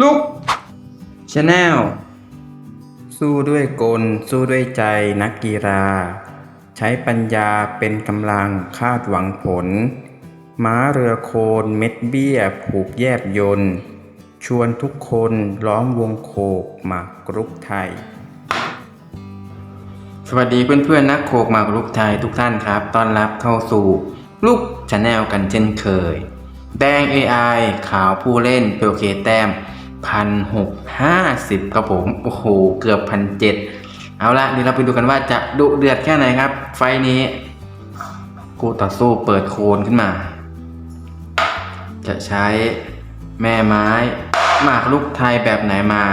ลุกชาแนลสู้ด้วยกล สู้ด้วยใจนักกีฬา ใช้ปัญญาเป็นกำลังคาดหวังผล ม้าเรือโคนเม็ดเบี้ย ผูกแยบยนต์ชวนทุกคนล้อมวงโคกหมากกรุกไทย สวัสดีเพื่อนๆนักโคกหมากรุกไทยทุกท่านครับต้อนรับเข้าสู่ ลูกชาแนลกันเช่นเคย แดง AI ขาวผู้เล่นเปลเคแต้ม พันหกห้าสิบครับผม โอ้โห เกือบพันเจ็ดเอาละเดี๋ยวเราไปดูกันว่าจะดุเดือดแค่ไหนครับ ไฟนี้กูต่อสู้เปิดโคนขึ้นมา จะใช้แม่ไม้หมากลุกไทยแบบไหนมา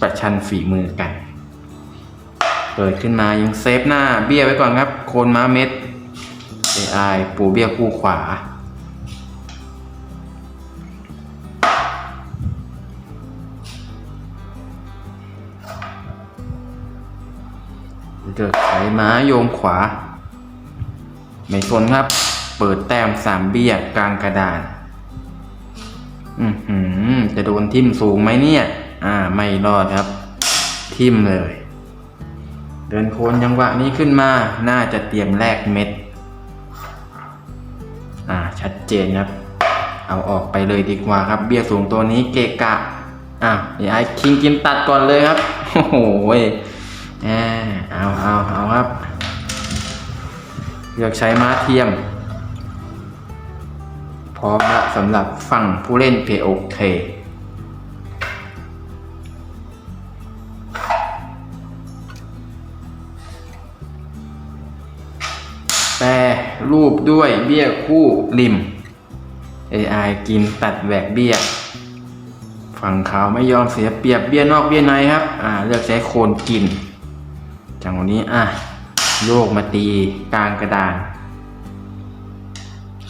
ประชันฝีมือกัน เปิดขึ้นมายังเซฟหน้าเบี้ยไว้ก่อนครับ โคนม้าเม็ด AI ปูเบี้ยคู่ขวา เกิดไขม้าโยงขวา ไม่สนครับ เปิดแต้มสามเบี้ยกลางกระดาน อือหือ จะโดนทิ่มสูงไหมเนี่ย อ่า ไม่รอดครับ ทิ่มเลย เดินโคนจังหวะนี้ขึ้นมา น่าจะเตรียมแลกเม็ด อ่า ชัดเจนครับ เอาออกไปเลยดีกว่าครับ เบี้ยสูงตัวนี้เกะกะ อะไอ้คิงกินตัดก่อนเลยครับ โอ้โห แหมเอาเอาเอาครับเลือกใช้ม้าเทียม พร้อมล้วสำหรับฝั่งผู้เล่น POK แปรรูปด้วยเบี้ยคู่ริม AI กินตัดแหวกเบี้ย ฝั่งเขาไม่ยอมเสียเปรียบเบี้ยนอกเบี้ยในครับ อ่า เลือกใช้โคนกิน จังหวะนี้อะโยกมาตีกลางกระดาน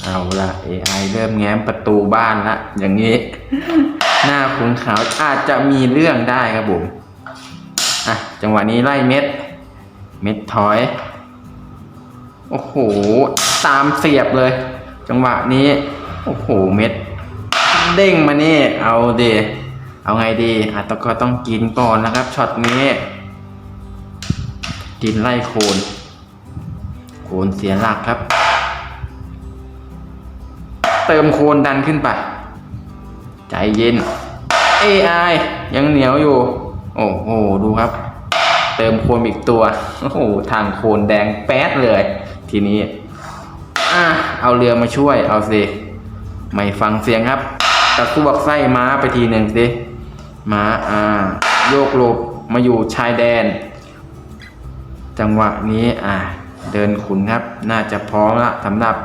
เอาละ AI เริ่มแง้มประตูบ้านละ อย่างนี้ หน้าขุนขาวอาจจะมีเรื่องได้ครับผมอะ จังหวะนี้ไล่เม็ด เม็ดถอย โอ้โห ตามเสียบเลย จังหวะนี้ โอ้โห เม็ด เด้งมานี่ เอาเดเอาไงดีอะตก็ต้องกินก่อนนะครับช็อตนี้ กินไล่โคนโคนเสียหลักครับ เติมโคนดันขึ้นไป ใจเย็น AI ยังเหนียวอยู่ โอ้โห ดูครับ เติมโคนอีกตัว โอ้โห ทางโคนแดงแป๊ดเลย ทีนี้อะเอาเรือมาช่วย เอาสิ ไม่ฟังเสียงครับตะคุบกไส้ม้าไปทีหนึ่งสิ ม้าอ่า โยกหลบมาอยู่ชายแดน จังหวะนี้อ่าเดินขุนครับ น่าจะพร้อมละสำหรับ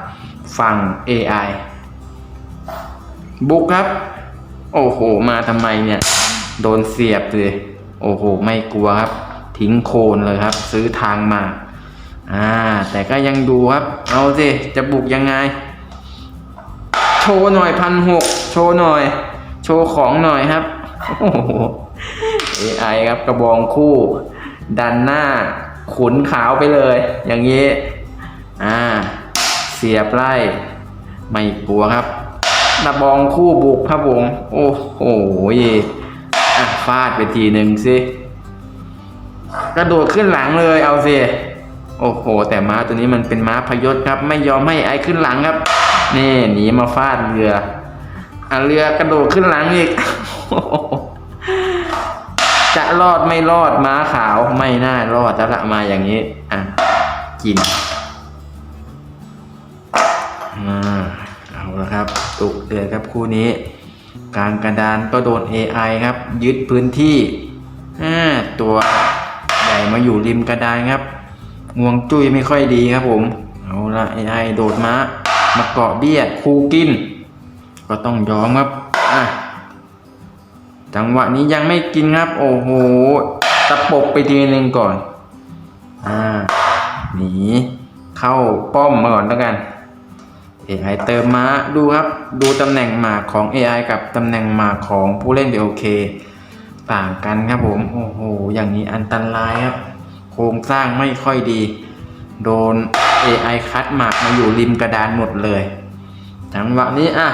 ฝั่ง AI บุกครับ โอ้โห มาทำไมเนี่ย โดนเสียบเลย โอ้โห ไม่กลัวครับ ทิ้งโคนเลยครับ ซื้อทางมา อ่า แต่ก็ยังดูครับ เอาสิจะบุกยังไง โชว์หน่อยพันหกโชว์หน่อย โชว์ของหน่อยครับ โอ้โห AI ครับกระบองคู่ ดันหน้า ขุนขาวไปเลย อย่างนี้ อ่า เสียบไล่ ไม่กลัวครับกระบองคู่บุกครับผม โอ้โหอะฟาดไปทีหนึ่งสิกระโดดขึ้นหลังเลยเอาสิ โอ้โห แต่ม้าตัวนี้มันเป็นม้าพยศครับ ไม่ยอมให้ไอ้ขึ้นหลังครับ นี่หนีมาฟาดเรืออะเรือกระโดดขึ้นหลังอีก จะรอดไม่รอดม้าขาวไม่น่ารอดจะละมาอย่างนี้ อะ กินอ่าเอาละครับ ตุกเดือดครับคู่นี้ กลางกระดานก็โดน AI ครับ ยึดพื้นที่อ่าตัวใหญ่มาอยู่ริมกระดานครับงวงจุ้ยไม่ค่อยดีครับผม เอาละ AI โดดมามาเกาะเบี้ยคูกิน ก็ต้องยอมครับ อะ จังหวะนี้ยังไม่กินครับ โอ้โห ตะปบไปทีนึงก่อน อ่า หนี เข้าป้อมมาก่อนแล้วกัน AI เติมม้าดูครับ ดูตำแหน่งหมากของ AI กับตำแหน่งหมากของผู้เล่นเดโอเค ต่างกันครับผม โอ้โห อย่างนี้อันตรายครับ โครงสร้างไม่ค่อยดี โดน AI คัดหมากมาอยู่ริมกระดานหมดเลย จังหวะนี้อะ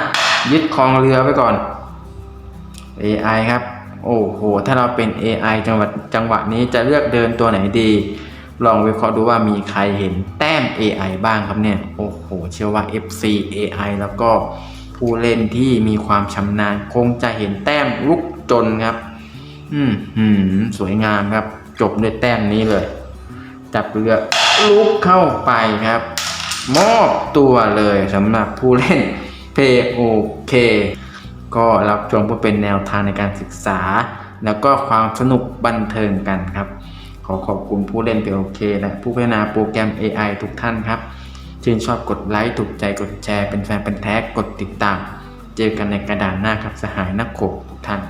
ยึดคลองเรือไว้ก่อน AI ครับ โอ้โห ถ้าเราเป็น AI จังหวะจังหวะนี้จะเลือกเดินตัวไหนดี ลองวิเคราะห์ดูว่ามีใครเห็นแต้ม AI บ้างครับเนี่ย โอ้โห เชื่อว่า FC AI แล้วก็ผู้เล่นที่มีความชำนาญคงจะเห็นแต้มลุกจนครับ อืมหืมสวยงามครับ จบด้วยแต้มนี้เลย จับเรือลุกเข้าไปครับ มอบตัวเลยสำหรับผู้เล่น POK ก็รับชมเพื่อเป็นแนวทางในการศึกษา แล้วก็ความสนุกบันเทิงกันครับ ขอขอบคุณผู้เล่นเปโอเคและผู้พัฒนาโปรแกรม AI ทุกท่านครับชื่นชอบกดไลค์ถูกใจกดแชร์เป็นแฟนเป็นแท็กกดติดตาม เจอกันในกระดานหน้าครับสหายนักขบทุกท่าน